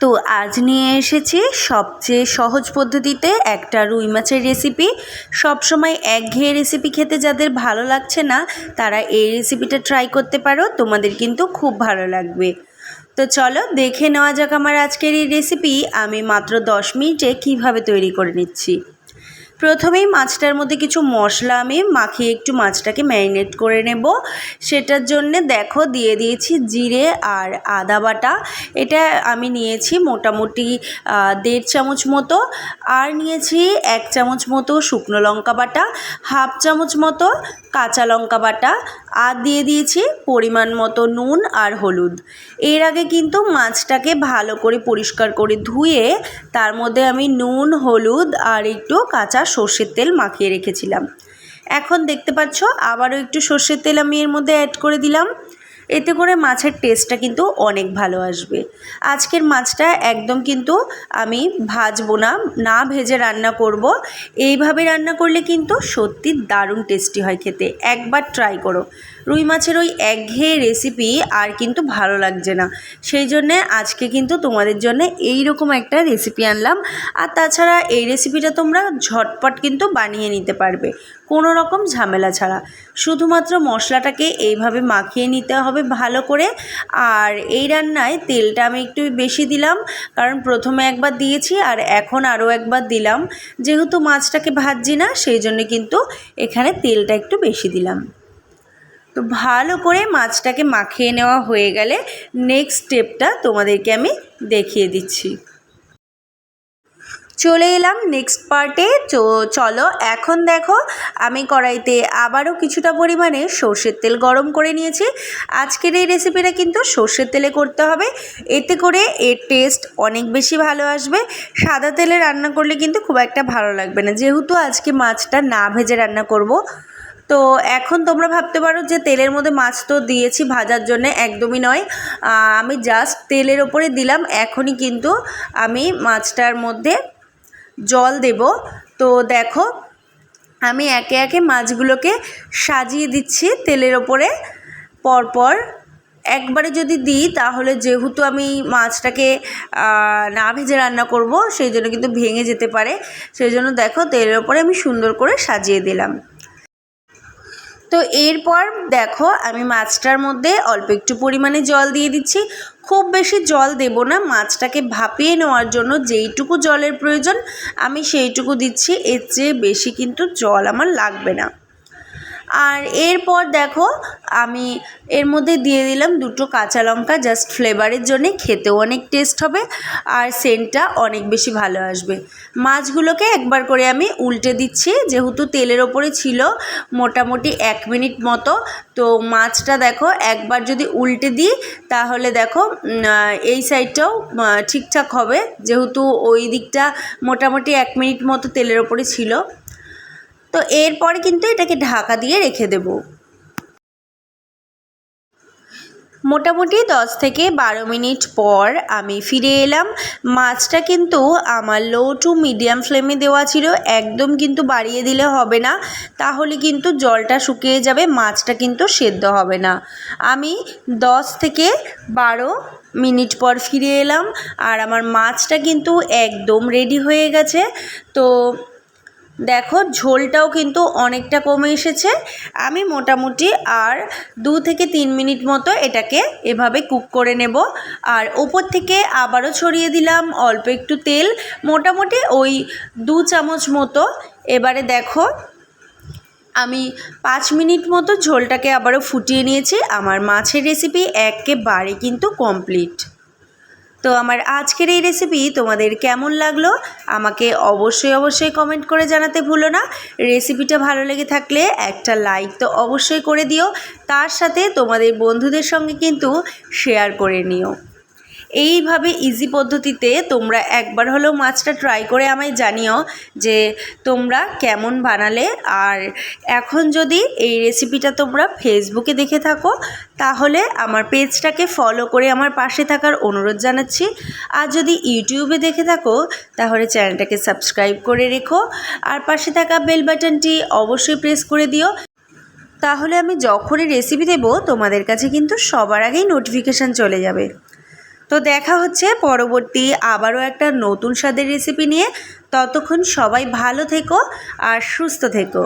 তো আজ নিয়ে এসেছি সবচেয়ে সহজ পদ্ধতিতে একটা রুই মাছের রেসিপি সবসময় একঘেয়ে রেসিপি খেতে যাদের ভালো লাগছে না, তারা এই রেসিপিটা ট্রাই করতে পারো, তোমাদের কিন্তু খুব ভালো লাগবে। তো চলো দেখে নেওয়া যাক আমার আজকের এই রেসিপি আমি মাত্র দশ মিনিটে কীভাবে তৈরি করে নিচ্ছি। প্রথমেই মাছটার মধ্যে কিছু মশলা আমি মাখিয়ে একটু মাছটাকে ম্যারিনেট করে নেব। সেটার জন্যে দেখো দিয়ে দিয়েছি জিরে আর আদা বাটা। এটা আমি নিয়েছি মোটামুটি দেড় চামচ মতো। আর নিয়েছি এক চামচ মতো শুকনো লঙ্কা বাটা, হাফ চামচ মতো কাঁচা লঙ্কা বাটা। আর দিয়ে দিয়েছি পরিমাণ মতো নুন আর হলুদ। এর আগে কিন্তু মাছটাকে ভালো করে পরিষ্কার করে ধুয়ে তার মধ্যে আমি নুন, হলুদ আর একটু কাঁচা সর্ষের তেল মাখিয়ে রেখেছিলাম। এখন দেখতে পাচ্ছ, আবারও একটু সর্ষের তেল আমি এর মধ্যে অ্যাড করে দিলাম। এতে করে মাছের টেস্টটা কিন্তু অনেক ভালো আসবে। আজকের মাছটা একদম কিন্তু আমি ভাজবো না না ভেজে রান্না করব। এইভাবে রান্না করলে কিন্তু সত্যি দারুণ টেস্টি হয় খেতে। একবার ট্রাই করো। রুই মাছের ওই একঘেয়ে রেসিপি আর কিন্তু ভালো লাগছে না। সেই জন্যে আজকে কিন্তু তোমাদের জন্য এই রকম একটা রেসিপি আনলাম। আর তাছাড়া এই রেসিপিটা তোমরা ঝটপট কিন্তু বানিয়ে নিতে পারবে। কোনো রকম ঝামেলা ছাড়া। শুধুমাত্র মশলাটাকে এইভাবে মাখিয়ে নিতে হবে ভালো করে। আর এই রান্নায় তেলটা আমি একটু বেশি দিলাম, কারণ প্রথমে একবার দিয়েছি আর এখন আরও একবার দিলাম। যেহেতু মাছটাকে ভাজছি না, সেই জন্য কিন্তু এখানে তেলটা একটু বেশি দিলাম। তো ভালো করে মাছটাকে মাখিয়ে নেওয়া হয়ে গেলে নেক্সট স্টেপটা তোমাদেরকে আমি দেখিয়ে দিচ্ছি। চলে এলাম নেক্সট পার্টে চলো, এখন দেখো, আমি কড়াইতে আবারও কিছুটা পরিমাণে সর্ষের তেল গরম করে নিয়েছি। আজকের এই রেসিপিটা কিন্তু সর্ষের তেলে করতে হবে। এতে করে এর টেস্ট অনেক বেশি ভালো আসবে। সাদা তেলে রান্না করলে কিন্তু খুব একটা ভালো লাগবে না। যেহেতু আজকে মাছটা না ভেজে রান্না করব, তো এখন তোমরা ভাবতে পারো যে তেলের মধ্যে মাছ তো দিয়েছি ভাজার জন্য একদমই নয়। আমি জাস্ট তেলের ওপরে দিলাম, এখনই কিন্তু আমি মাছটার মধ্যে জল দেব। তো দেখো, আমি একে একে মাছগুলোকে সাজিয়ে দিচ্ছি তেলের ওপরে। পরপর একবারে যদি দিই, তাহলে যেহেতু আমি মাছটাকে না ভেজে রান্না করব, সেই জন্য কিন্তু ভেঙে যেতে পারে। সেই জন্য দেখো, তেলের ওপরে আমি সুন্দর করে সাজিয়ে দিলাম। তো এরপর দেখো আমি মাছটার মধ্যে অল্প একটু পরিমাণে জল দিয়ে দিচ্ছি। খুব বেশি জল দেব না, মাছটাকে ভাপিয়ে নেওয়ার জন্য যেইটুকু জলের প্রয়োজন আমি সেইটুকু দিচ্ছি, এর চেয়ে বেশি কিন্তু জল আমার লাগবে না। আর এরপর দেখো, আমি এর মধ্যে দিয়ে দিলাম দুটো কাঁচা লঙ্কা জাস্ট ফ্লেভারের জন্যে খেতেও অনেক টেস্ট হবে আর সেন্টটা অনেক বেশি ভালো আসবে। মাছগুলোকে একবার করে আমি উল্টে দিচ্ছি, যেহেতু তেলের ওপরে ছিল মোটামুটি এক মিনিট মতো। তো মাছটা দেখো, একবার যদি উল্টে দিই, তাহলে দেখো এই সাইডটাও ঠিকঠাক হবে, যেহেতু ওই দিকটা মোটামুটি এক মিনিট মতো তেলের ওপরে ছিল। তো এরপরে কিন্তু এটাকে ঢাকা দিয়ে রেখে দেব। মোটামুটি দশ থেকে বারো মিনিট পর আমি ফিরে এলাম। মাছটা কিন্তু আমার লো টু মিডিয়াম ফ্লেমে দেওয়া ছিল, একদম কিন্তু বাড়িয়ে দিলে হবে না। তাহলে কিন্তু জলটা শুকিয়ে যাবে, মাছটা কিন্তু সেদ্ধ হবে না। আমি দশ থেকে বারো মিনিট পর ফিরে এলাম, আর আমার মাছটা কিন্তু একদম রেডি হয়ে গেছে। তো দেখো, ঝোলটাও কিন্তু অনেকটা কমে এসেছে। আমি মোটামুটি আর দু থেকে তিন মিনিট মতো এটাকে এভাবে কুক করে নেব। আর ওপর থেকে আবারও ছড়িয়ে দিলাম অল্প একটু তেল। মোটামুটি ওই দু চামচ মতো। এবারে দেখো, আমি পাঁচ মিনিট মতো ঝোলটাকে আবারও ফুটিয়ে নিয়েছি। আমার মাছের রেসিপি একেবারে কিন্তু কমপ্লিট তো আমার আজকের এই রেসিপি তোমাদের কেমন লাগল? আমাকে অবশ্যই অবশ্যই কমেন্ট করে জানাতে ভুলো না। রেসিপিটা ভালো লেগে থাকলে একটা লাইক তো অবশ্যই করে দিও। তার সাথে তোমাদের বন্ধুদের সঙ্গে কিন্তু শেয়ার করে নিও। এইভাবে ইজি পদ্ধতিতে তোমরা একবার হলেও মাছটা ট্রাই করে আমায় জানিও যে তোমরা কেমন বানালে। আর এখন যদি এই রেসিপিটা তোমরা ফেসবুকে দেখে থাকো, তাহলে আমার পেজটাকে ফলো করে আমার পাশে থাকার অনুরোধ জানাচ্ছি। আর যদি ইউটিউবে দেখে থাকো, তাহলে চ্যানেলটাকে সাবস্ক্রাইব করে রেখো। আর পাশে থাকা বেল বাটনটি অবশ্যই প্রেস করে দিও। তাহলে আমি যখনই রেসিপি দেবো, তোমাদের কাছে কিন্তু সবার আগেই নোটিফিকেশান চলে যাবে। তো দেখা হচ্ছে পরবর্তী আবারও একটা নতুন স্বাদের রেসিপি নিয়ে। ততক্ষণ সবাই ভালো থেকো আর সুস্থ থেকো।